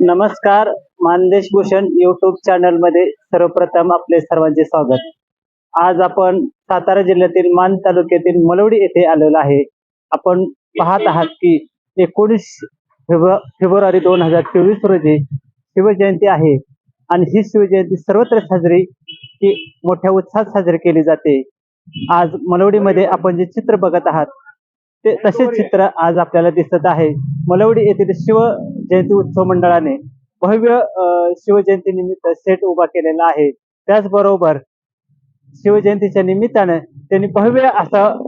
नमस्कार मानदेश भूषण युट्यूब चॅनलमध्ये सर्वप्रथम आपले सर्वांचे स्वागत. आज आपण सातारा जिल्ह्यातील मान तालुक्यातील मलवडी येथे आलेलो आहे. आपण पाहत आहात की एकोणीस फेब्रु फेब्रुवारी दोन हजार चोवीस रोजी शिवजयंती आहे आणि ही शिवजयंती सर्वत्र साजरी की मोठ्या उत्साहात साजरी केली जाते. आज मलवडीमध्ये आपण जे चित्र बघत आहात ते तसे चित्र आज आपल्याला दिसत आहे. मलवडी येथील शिव जयंती उत्सव मंडळाने भव्य शिवजयंती निमित्त सेट उभा केलेला आहे. त्याचबरोबर शिवजयंतीच्या निमित्तानं त्यांनी भव्य असं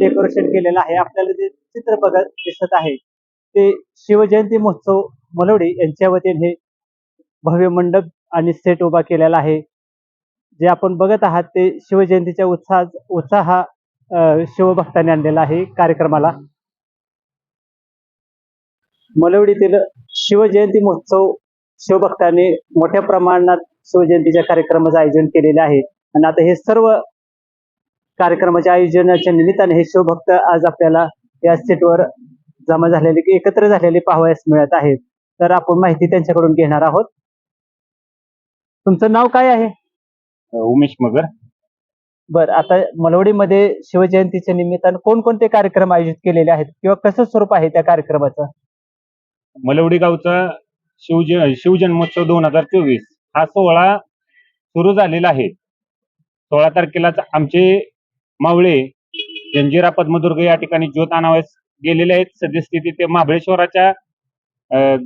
डेकोरेशन केलेलं आहे. आपल्याला जे चित्र बघत दिसत आहे. ते शिवजयंती महोत्सव मलवडी यांच्या वतीने हे भव्य मंडप आणि सेट उभा केलेला आहे. जे आपण बघत आहात ते शिवजयंतीच्या उत्साह उत्साह शिवभक्तांनी आणलेला आहे कार्यक्रमाला. मलवडीतील शिवजयंती महोत्सव शिवभक्तांनी मोठ्या प्रमाणात शिवजयंतीच्या कार्यक्रमाचं आयोजन केलेले आहे. आणि आता हे सर्व कार्यक्रमाच्या आयोजनाच्या निमित्ताने हे शिवभक्त आज आपल्याला या सीटवर जमा झालेले एकत्र झालेले पाहावयास मिळत आहेत. तर आपण माहिती त्यांच्याकडून घेणार आहोत. तुमचं नाव काय आहे? उमेश मगर. बर आता मलवडीमध्ये शिवजयंतीच्या निमित्तानं कोणकोणते कार्यक्रम आयोजित केलेले आहेत? किंवा कसं स्वरूप आहे त्या कार्यक्रमाचं? मलवडी गावचा शिवज शिवजन्मोत्सव दोन हजार चोवीस हा सोहळा सुरू झालेला आहे. सोळा तारखेला आमचे मावळे जंजिरा पद्मदुर्ग या ठिकाणी ज्योत आणावयास गेलेले आहेत. सद्यस्थिती ते महाबळेश्वराच्या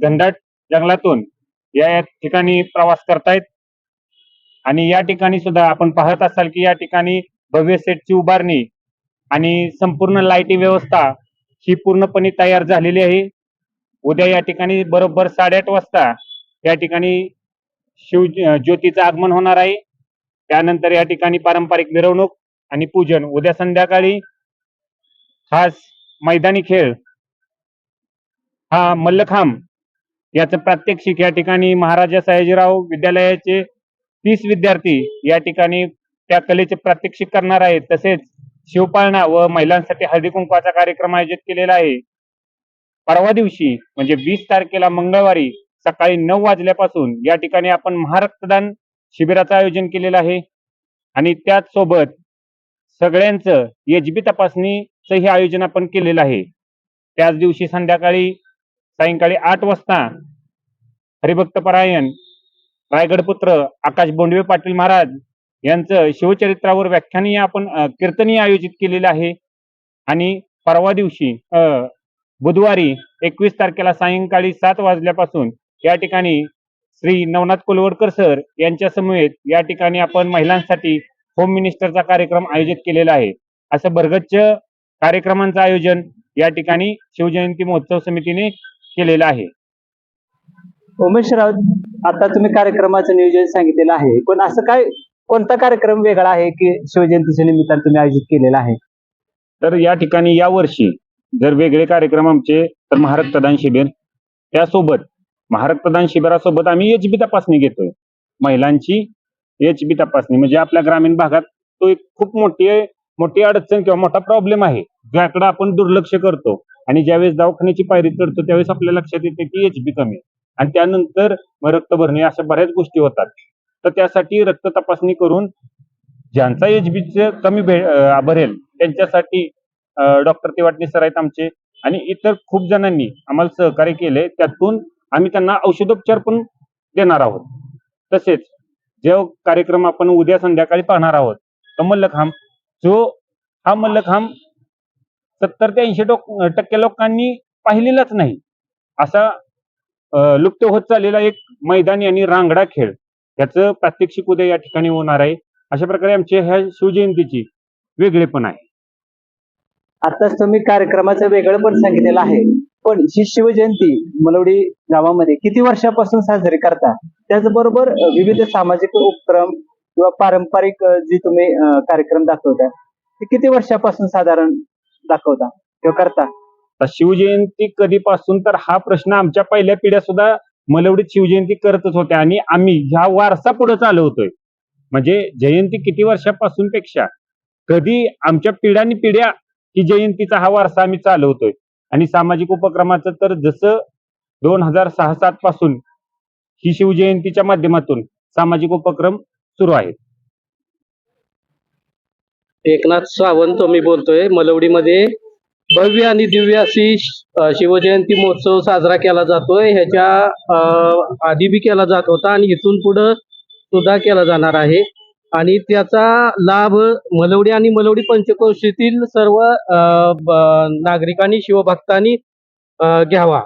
घनदाट जंगलातून या या ठिकाणी प्रवास करतायत. आणि या ठिकाणी सुद्धा आपण पाहत असाल की या ठिकाणी भव्य सेटची उभारणी आणि संपूर्ण लाईटी व्यवस्था ही पूर्णपणे तयार झालेली आहे. उद्या या ठिकाणी बरोबर साडेआठ वाजता या ठिकाणी शिव ज्योतीचं आगमन होणार आहे. त्यानंतर या ठिकाणी पारंपरिक मिरवणूक आणि पूजन. उद्या संध्याकाळी खास मैदानी खेळ हा मल्लखांब याचं प्रात्यक्षिक या ठिकाणी महाराजा सयाजीराव विद्यालयाचे तीस विद्यार्थी या ठिकाणी त्या कलेचे प्रात्यक्षिक करणार आहेत. तसेच शिवपाळणा व महिलांसाठी हळदी कुंकवाचा कार्यक्रम आयोजित केलेला आहे. परवा दिवशी म्हणजे वीस तारखेला मंगळवारी सकाळी नऊ वाजल्यापासून या ठिकाणी आपण महारक्तदान शिबिराचं आयोजन केलेलं आहे. आणि त्याच सोबत सगळ्यांचं एचबी तपासणीचं हे आयोजन आपण केलेलं आहे. त्याच दिवशी संध्याकाळी सायंकाळी आठ वाजता हरिभक्त परायण रायगडपुत्र आकाश बोंडवे पाटील महाराज यांचं शिवचरित्रावर व्याख्यानी आपण कीर्तनी आयोजित केलेलं आहे. आणि परवा दिवशी बुधवारी एकवीस तारखेला सायंकाळी सात वाजल्यापासून या ठिकाणी श्री नवनाथ कोलवडकर सर यांच्या समवेत या ठिकाणी आपण महिलांसाठी होम मिनिस्टरचा कार्यक्रम आयोजित केलेला आहे. असं भरगच्च कार्यक्रमांचं आयोजन या ठिकाणी शिवजयंती महोत्सव समितीने केलेलं आहे. उमेश राऊत आता तुम्ही कार्यक्रमाचं नियोजन सांगितलेलं आहे. पण असं काय कोणता कार्यक्रम वेगळा आहे की शिवजयंतीच्या निमित्तानं तुम्ही आयोजित केलेला आहे? तर या ठिकाणी या वर्षी जर वेगळे कार्यक्रम आमचे तर महारक्तदान शिबिर. त्यासोबत महारक्तदान शिबिरासोबत आम्ही एच बी तपासणी घेतोय. महिलांची एच बी तपासणी म्हणजे आपल्या ग्रामीण भागात तो एक खूप मोठी मोठी अडचण किंवा मोठा प्रॉब्लेम आहे. ज्याकडे आपण दुर्लक्ष करतो आणि ज्यावेळेस दवाखान्याची पायरी चढतो त्यावेळेस आपल्या लक्षात येते की एच बी कमी आहे. आणि त्यानंतर मग रक्त भरणे अशा बऱ्याच गोष्टी होतात. तर त्यासाठी रक्त तपासणी करून ज्यांचा एच बीच कमी भे- भरेल त्यांच्यासाठी डॉक्टर तिवाटणे सर आहेत आमचे आणि इतर खूप जणांनी आम्हाला सहकार्य केले. त्यातून आम्ही त्यांना औषधोपचार पण देणार आहोत. तसेच जो कार्यक्रम आपण उद्या संध्याकाळी पाहणार आहोत तो मल्लखांब जो हा मल्लखांब सत्तर ते ऐंशी टक्के लोकांनी पाहिलेलाच नाही असा लुप्त होत चाललेला एक मैदानी आणि रांगडा खेळ. याचं प्रात्यक्षिक उद्या या ठिकाणी होणार आहे. अशा प्रकारे आमच्या ह्या शिवजयंतीची वेगळेपण आहे. आताच तुम्ही कार्यक्रमाचं वेगळं पण सांगितलेलं आहे. पण ही शिवजयंती मलवडी गावामध्ये किती वर्षापासून साजरी करता? त्याचबरोबर विविध सामाजिक उपक्रम किंवा पारंपरिक जी तुम्ही कार्यक्रम दाखवता ते किती वर्षापासून साधारण दाखवता किंवा करता? आता शिवजयंती कधीपासून तर हा प्रश्न आमच्या पहिल्या पिढ्या सुद्धा मलवडीत शिवजयंती करतच होत्या. आणि आम्ही ह्या वारसा पुढे चालवतोय. म्हणजे जयंती किती वर्षापासून पेक्षा कधी आमच्या पिढ्यानी पिढ्या ही जयंतीचा हा वारसा आम्ही चालवतोय. आणि सामाजिक उपक्रमाचं तर जसं दोन हजार सहा सात पासून ही शिवजयंतीच्या माध्यमातून सामाजिक उपक्रम सुरू आहेत. एकनाथ सावंत मी बोलतोय. मलवडीमध्ये भव्य आणि दिव्य अशी शिवजयंती महोत्सव साजरा केला जातोय. ह्याच्या अ, आधी बी केला जात होता आणि इथून पुढं सुद्धा केला जाणार आहे. आणि त्याचा लाभ मलवडी आणि मलवडी पंचक्रोशीतील सर्व अ, नागरिकांनी शिवभक्तांनी घ्यावा.